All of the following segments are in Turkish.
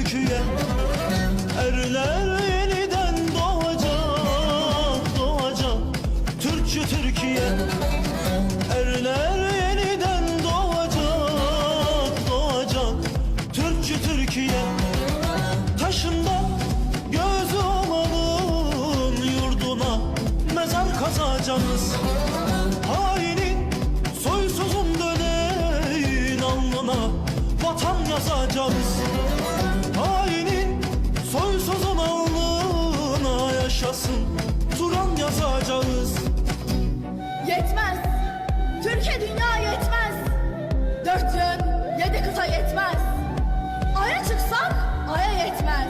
ülküye Erler yeniden doğacak, doğacak. Türkçü Türkiye. Erler yeniden doğacak, doğacak. Türkçü Türkiye. Taşında gözü olanın yurduna. Mezar kazacağız. Hainin soysuzun döneyin alnına. Vatan yazacağız Yetmez. Türkiye dünya yetmez. Dört yön yedi kıta yetmez. Aya çıksak aya yetmez.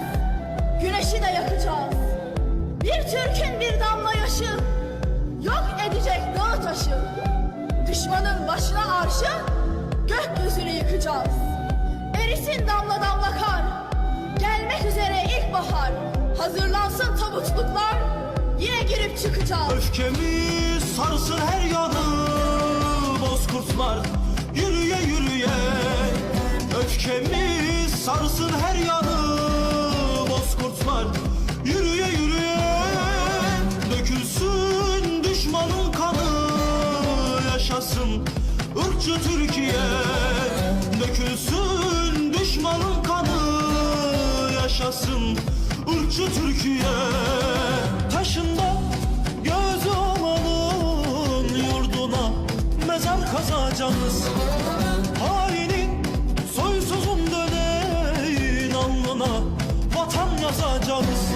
Güneşi de yakacağız. Bir Türk'ün bir damla yaşı yok edecek dağı taşı. Düşmanın başına arşı gökyüzünü yıkacağız. Erisin damla damla kar. Gelmek üzere ilkbahar. Hazırlansın tabutluklar. Yine girip çıkacağız. Öfkemiz sarsın her yanı Bozkurtlar. Yürüye yürüye Öfkemiz sarsın her yanı Bozkurtlar. Yürüye yürüye Dökülsün düşmanın kanı. Yaşasın ırkçı Türkiye Dökülsün düşmanın kanı. Yaşasın ırkçı Türkiye kazacağız Hainin soysuzun döneyin alnına vatan yazacağız